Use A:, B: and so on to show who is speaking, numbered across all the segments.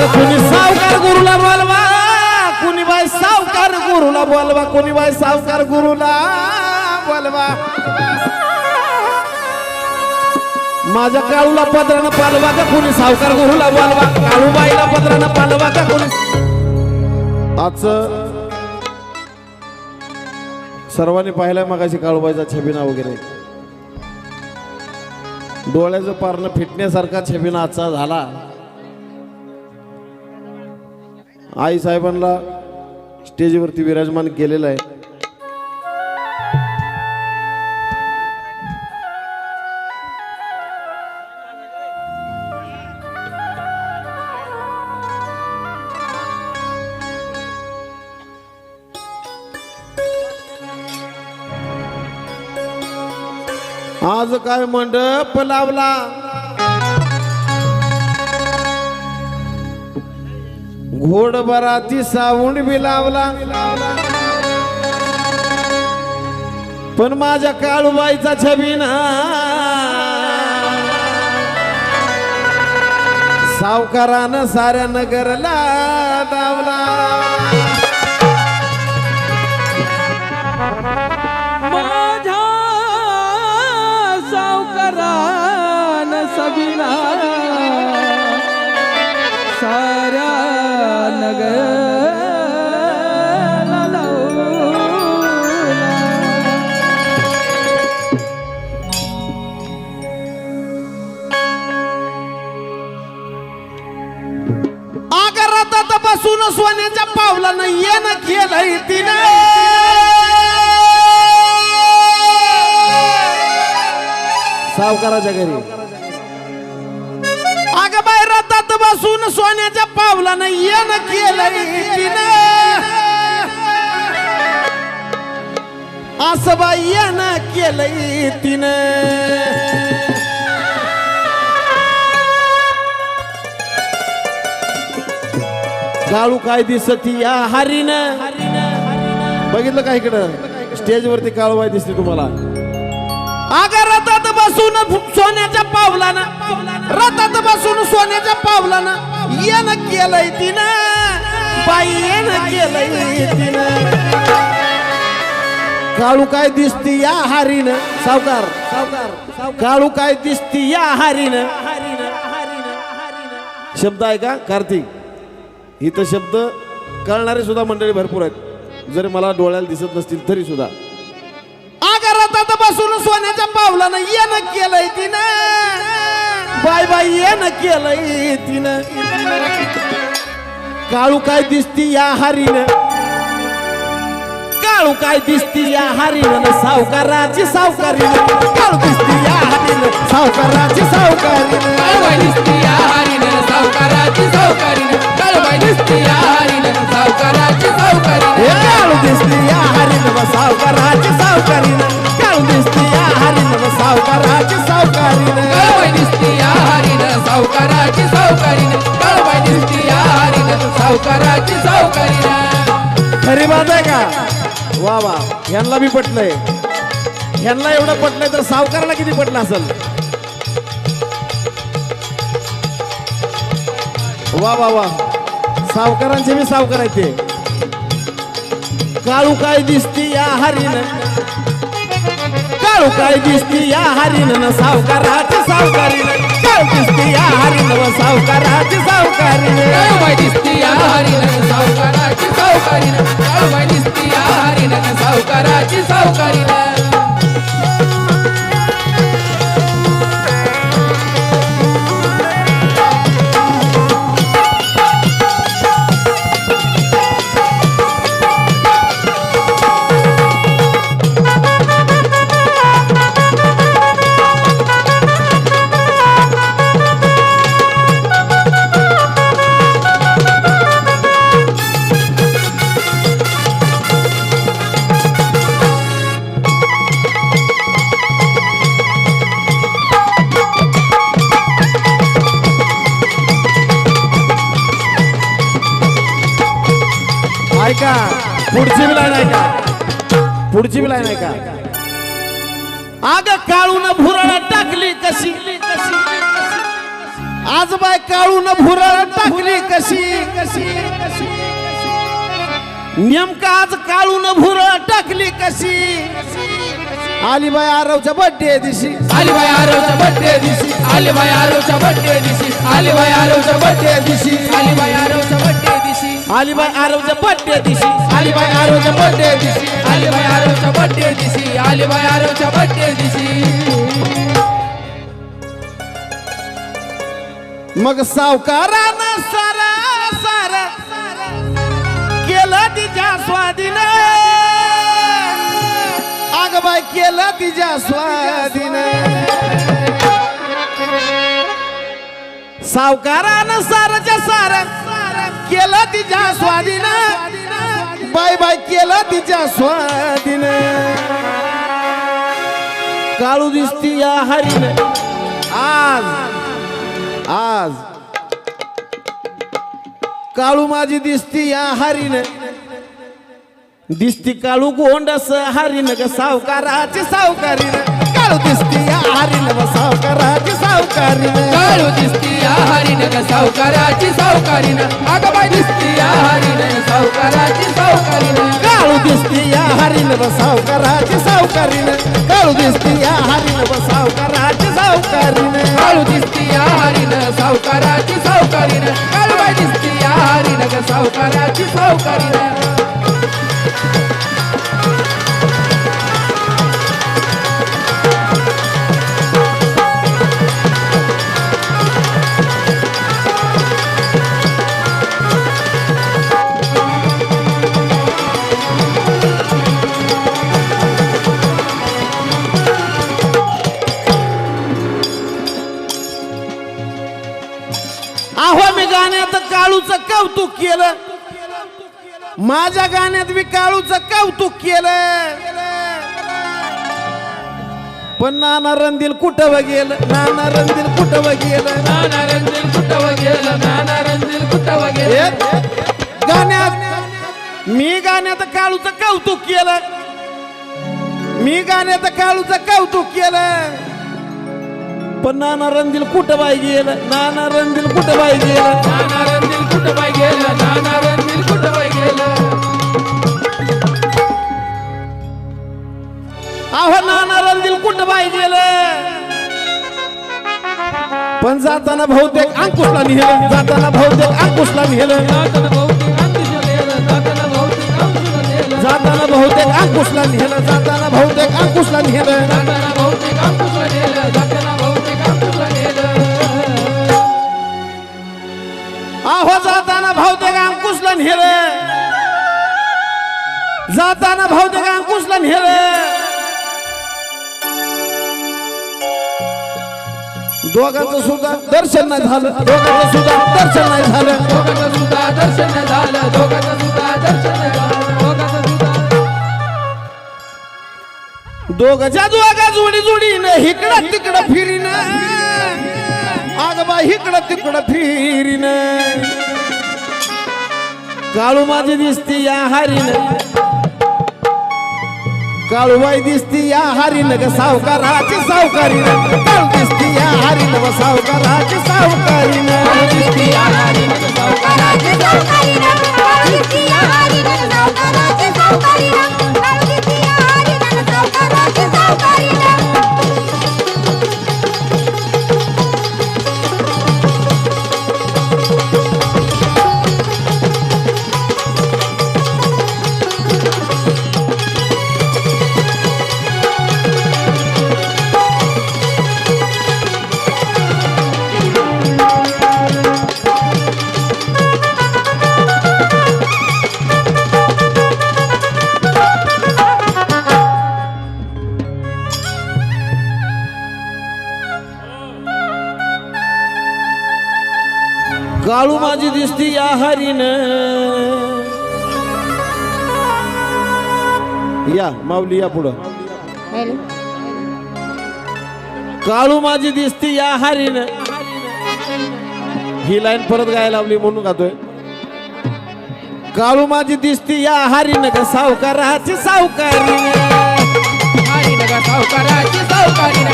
A: अरे कुणी सावकार गुरुला बोलवा? कुणी बाय सावकार गुरुला बोलवा? कुणी बाय सावकार गुरुला बोलवा? माझ्या काळूला पदरानं पालवा का? कुणी सावकार गुरुला बोलवा? काळूबाईला पदरानं पालवा का? कुणी? आज सर्वांनी पाहिलंय मगाशी काळूबाईचा छबिना वगैरे. डोळ्याचं पारणं फिटण्यासारखा छबिना आजचा झाला. आई साहेबांना स्टेजवरती विराजमान केलेलं आहे. आज काय मंडप लावला? घोडबराती साऊंड बी लावला. पण माझ्या काळूबाईचा छबीना सावकारानं साऱ्या नगरला दावला. बसून सोन्याच्या पावलानं येणं केलंय तिनं. सावकाराच्या घरी. अग बाय रथात बसून सोन्याच्या पावलानं येणं केलंय तिनं. असं बाई येणं केलंय तिनं. काळू काय दिसती या हरीनं? बघितलं का इकडं? स्टेजवरती काळूबाई दिसते तुम्हाला. अगं रथात बसून सोन्याच्या पावलानं रथात बसून सोन्याच्या पावलानं येणं केलंय तिनं. बाई येणं केलंय तिनं. काळू काय दिसती या हारीनं? सावकार सावकार. काळू काय दिसती या हारीनं? शब्द आहे का? कार्तिक? इथं शब्द कळणारे सुद्धा मंडळी भरपूर आहेत. जरी मला डोळ्याला दिसत नसतील तरी सुद्धा. आगारात बसून सोन्याच्या पावलानं येणं केलंय तिनं. बाय बाय येणं केलंय तिनं. काळू काय दिसती या हारीनं? काळू काय दिसती या हरीनं सावकाराची सावकारी काळू दिसती या हरीनं सावकाराची सावकारी
B: काळबाई दिसती या हरीनं सावकाराची सावकारी काळबाई दिसती या हरीनं सावकाराची
A: सावकारी काळू दिसती या हरीनं सावकाराची सावकारी काळू दिसती या हरीनं व सावकाराची वा वा ह्यांना बी पटलंय. ह्यांना एवढं पटलंय तर सावकाराला किती पटलं असेल? वा वा वा. सावकारांचे बी सावकार आहेत ते. काळू काय दिसती या हरीन? काळू काय दिसती या हरीन? सावकाराची सावकारीन. दिसती या हरीनं सावकाराची सावकारी.
B: काळबाई दिसती या हरीनं सावकाराची दिसती या सावकाराची
A: ऐका पुढची बी लाईन ऐका पुढची बी लाईन ऐका आग काळून भुरळ टाकली कशी? आज बाय काळून भुरळ टाकली कशी? कशी नेमका आज काळून भुर टाकली कशी? अलिबाई आरवच्या बर्थडे दिवशी.
B: अलीबाई आरवच्या बर्थडे दिवशी. अलीबाई आरवच्या बर्थडे दिवशी. अलीबाई आरवच्या बर्थडे दिवशी. अलीबाई आरवच्या बड्डे
A: अलिबाई आरवच्या बर्थडे दिवशी. अलिबाई आरवच्या बर्थडे दिवशी.
B: अलीबाई आरवच्या बर्थडे दिवशी. अलीबाई आरवच्या बर्थडे दिवशी.
A: मग सावकारानं सारा सारा केलं तिच्या स्वाधीन. आगबाई केलं तिच्या स्वाधीन. सावकारानं सारच्या सार केलं तिच्या स्वाधीन. बाय बाय केलं तिच्या स्वाधीन. काळू दिसती या हरीन. आज आज. काळू माझी दिसती या हरीन. दिसती काळू गोंडस हरीन ग सावकाराची सावकारीन. काळू दिसती या हरीन व सावकाराची सावकारीन
B: काळू दिसती या हरीन ग सावकाराची सावकारीन अगबाई दिसती या हरीन सावकाराची सावकारीन
A: काळू दिसती या हरीन व सावकाराची सावकारीन काळू दिसती या हरीन व सावकाराची सावकारीन
B: काळू दिसती या हरीन सावकाराची सावकारीन काळूबाई दिसती या हरीन ग सावकाराची सावकारीन
A: कौतुक केलं. माझ्या गाण्यात मी काळूचं कौतुक केलं. पण नाना रणदिल कुठं गेलं नाना रणदिल कुठं गेलं
B: नाना रंजील कुटव गेलं नाना कुटव गेलं
A: हे गाण्यात मी गाण्यात काळूचं कौतुक केलं. मी गाण्यात काळूचं कौतुक केलं. पण नाना रणदिल कुठं बाई गेलं? नाना रणदिल कुठं बाई गेलं?
B: नाना रंजील कुटव गेलं? नाना रंजील कुटव गेलं?
A: अहो नाना रणदिल कुठं बाई गेलं? पण जाताना बहुतेक अंकुशला नेलं जाताना बहुतेक अंकुशला नेलं
B: जाताना बहुतेक
A: अंकुशला नेलं जाताना बहुतेक अंकुशला नेलं अंकुशला नेलं जाताना बहुतेक अंकुशला नेलं दोघांचं सुद्धा दर्शन नाही झालं. दोघांचं सुद्धा दर्शन नाही झालं.
B: दोघांचं सुद्धा दर्शन झालं दोघांचं सुद्धा दर्शन झालं दोघांचं सुद्धा
A: दोघच्या दोघा जोडी जोडीन इकडं तिकडं फिरीन. आग बा इकडं तिकडं फिरीन. काळू माझी दिसती या हारीन. काळूबाई दिसती या हारीन ग सावकाराची सावकारीन. काळू दिसती या हारीन व सावकाराची सावकारीन.
B: दिसती या
C: हारी रंग सावकाराचे सावकारी
A: काळू माझी दिसती या हरीन. या माऊली या पुढं. काळू माझी दिसती या हरीन. ही लाईन परत गायला लावली म्हणून गातोय. काळू माझी दिसती या हरीन ग सावकाराची सावकारी
B: ग सावकाराची सावकारी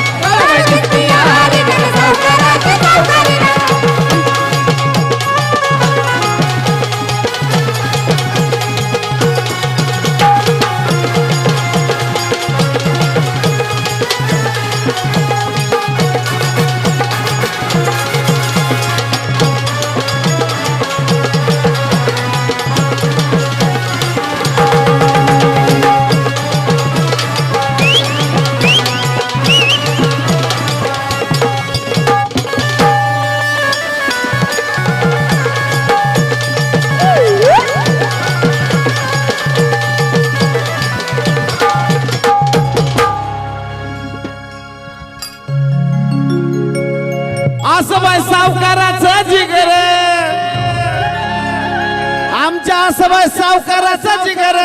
C: सावकाराचा
A: जिगर. आमच्या आसबाई सावकाराचा जिगर.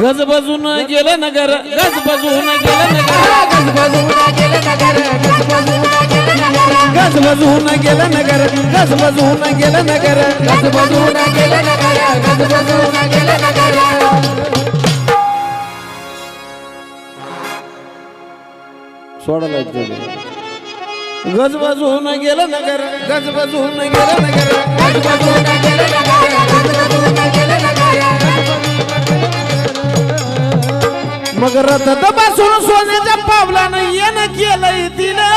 A: गजबजून गेलं नगर गजबजून गेलं नगर.
B: गजबजून गेलं नगर
A: गजबजून गेलं नगर. गजबजून गेलं नगर
B: गजबजून गेलं नगर. गजबजून गेलं नगर
A: सोडायला गजबजून गेलं नगर गजबजून गेलं नगर
B: गजबजून गेलं नगर गजबजून गेलं नगर.
A: मग रथत बसून सोन्याच्या पावलानं येणं केलंय तिनं.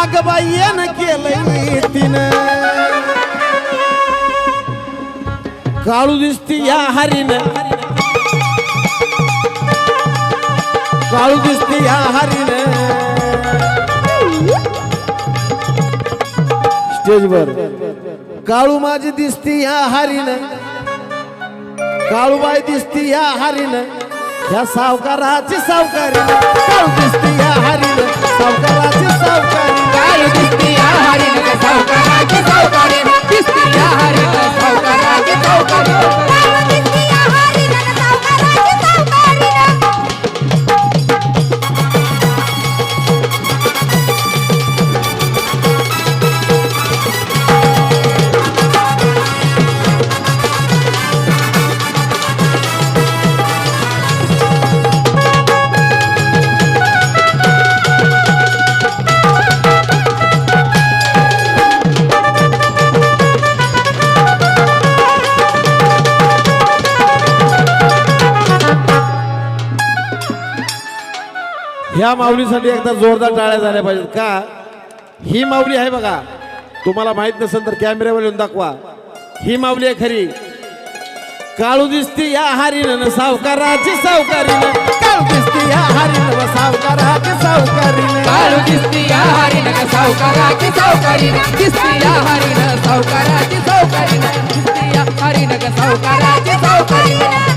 A: अग बाई येणं केलंय तिनं. काळू दिसती या हरीनं. काळू दिसती या हरीनं. स्टेजवर काळू माझी दिसती या हारीन. काळूबाई दिसती या हारीन. ह्या सावकाराची सावकारी. ह्या माऊलीसाठी एकदा जोरदार टाळ्या झाल्या पाहिजेत. का? ही माऊली आहे बघा. तुम्हाला माहीत नसेल तर कॅमेऱ्यावर येऊन दाखवा. ही माऊली आहे खरी. काळू दिसती या हरीनं सावकाराची सावकारीन. काळू दिसती या हरीनं सावकाराची सावकारीन.
B: काळू दिसती या हरीण सावकाराची सावकारीन. दिसती या हरीण सावकाराची सावकारीन. दिसती या हरीण सावकाराची सावकारीन.